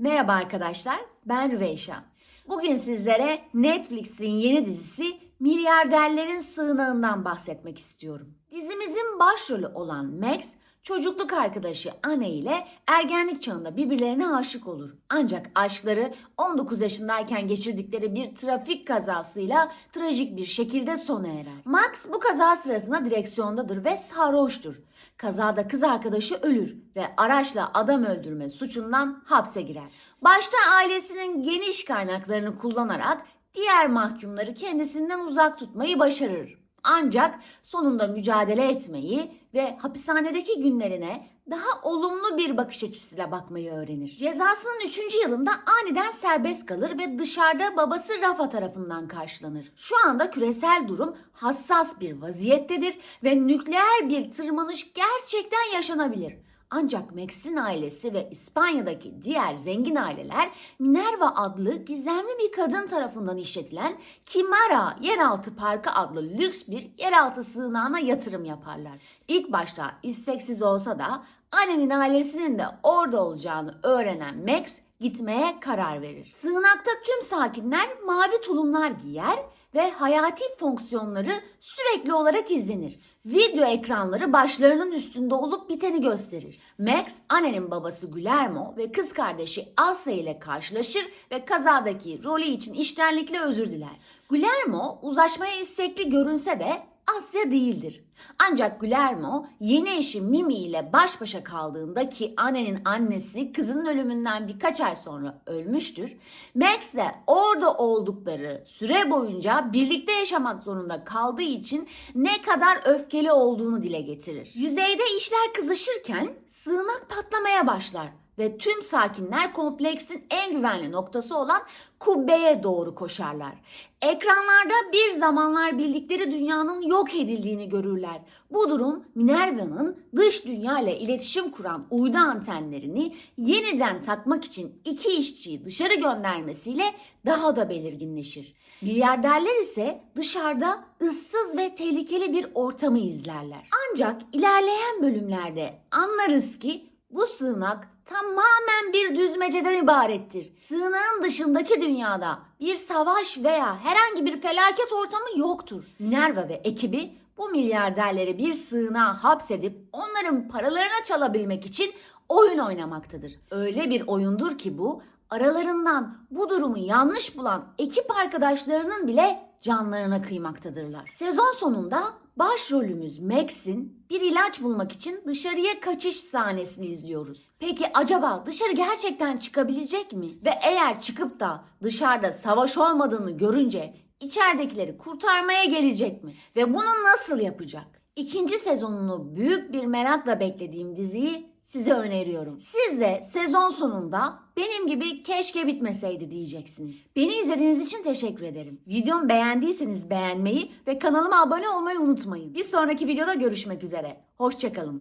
Merhaba arkadaşlar, ben Rüveyşa. Bugün sizlere Netflix'in yeni dizisi Milyarderlerin Sığınağı'ndan bahsetmek istiyorum. Dizimizin başrolü olan Max, çocukluk arkadaşı Anne ile ergenlik çağında birbirlerine aşık olur. Ancak aşkları 19 yaşındayken geçirdikleri bir trafik kazasıyla trajik bir şekilde sona erer. Max bu kaza sırasında direksiyondadır ve sarhoştur. Kazada kız arkadaşı ölür ve araçla adam öldürme suçundan hapse girer. Başta ailesinin geniş kaynaklarını kullanarak diğer mahkumları kendisinden uzak tutmayı başarır. Ancak sonunda mücadele etmeyi ve hapishanedeki günlerine daha olumlu bir bakış açısıyla bakmayı öğrenir. Cezasının 3. yılında aniden serbest kalır ve dışarıda babası Rafa tarafından karşılanır. Şu anda küresel durum hassas bir vaziyettedir ve nükleer bir tırmanış gerçekten yaşanabilir. Ancak Max'in ailesi ve İspanya'daki diğer zengin aileler Minerva adlı gizemli bir kadın tarafından işletilen Kimara Yeraltı Parkı adlı lüks bir yeraltı sığınağına yatırım yaparlar. İlk başta isteksiz olsa da annenin ailesinin de orada olacağını öğrenen Max gitmeye karar verir. Sığınakta tüm sakinler mavi tulumlar giyer ve hayati fonksiyonları sürekli olarak izlenir. Video ekranları başlarının üstünde olup biteni gösterir. Max, annenin babası Guillermo ve kız kardeşi Alsa ile karşılaşır ve kazadaki rolü için iştenlikle özür diler. Guillermo uzlaşmaya istekli görünse de Asya değildir. Ancak Guillermo yeni eşi Mimi ile baş başa kaldığında ki annenin annesi kızının ölümünden birkaç ay sonra ölmüştür. Max de orada oldukları süre boyunca birlikte yaşamak zorunda kaldığı için ne kadar öfkeli olduğunu dile getirir. Yüzeyde işler kızışırken sığınak patlamaya başlar ve tüm sakinler kompleksin en güvenli noktası olan kubbeye doğru koşarlar. Ekranlarda bir zamanlar bildikleri dünyanın yok edildiğini görürler. Bu durum Minerva'nın dış dünya ile iletişim kuran uydu antenlerini yeniden takmak için iki işçiyi dışarı göndermesiyle daha da belirginleşir. Milyarderler ise dışarıda ıssız ve tehlikeli bir ortamı izlerler. Ancak ilerleyen bölümlerde anlarız ki bu sığınak tamamen bir düzmeceden ibarettir. Sığınağın dışındaki dünyada bir savaş veya herhangi bir felaket ortamı yoktur. Minerva ve ekibi bu milyarderleri bir sığınağa hapsedip onların paralarını çalabilmek için oyun oynamaktadır. Öyle bir oyundur ki bu aralarından bu durumu yanlış bulan ekip arkadaşlarının bile canlarına kıymaktadırlar. Sezon sonunda başrolümüz Max'in bir ilaç bulmak için dışarıya kaçış sahnesini izliyoruz. Peki acaba dışarı gerçekten çıkabilecek mi? Ve eğer çıkıp da dışarıda savaş olmadığını görünce içeridekileri kurtarmaya gelecek mi? Ve bunu nasıl yapacak? İkinci sezonunu büyük bir merakla beklediğim diziyi size öneriyorum. Siz de sezon sonunda benim gibi keşke bitmeseydi diyeceksiniz. Beni izlediğiniz için teşekkür ederim. Videomu beğendiyseniz beğenmeyi ve kanalıma abone olmayı unutmayın. Bir sonraki videoda görüşmek üzere. Hoşçakalın.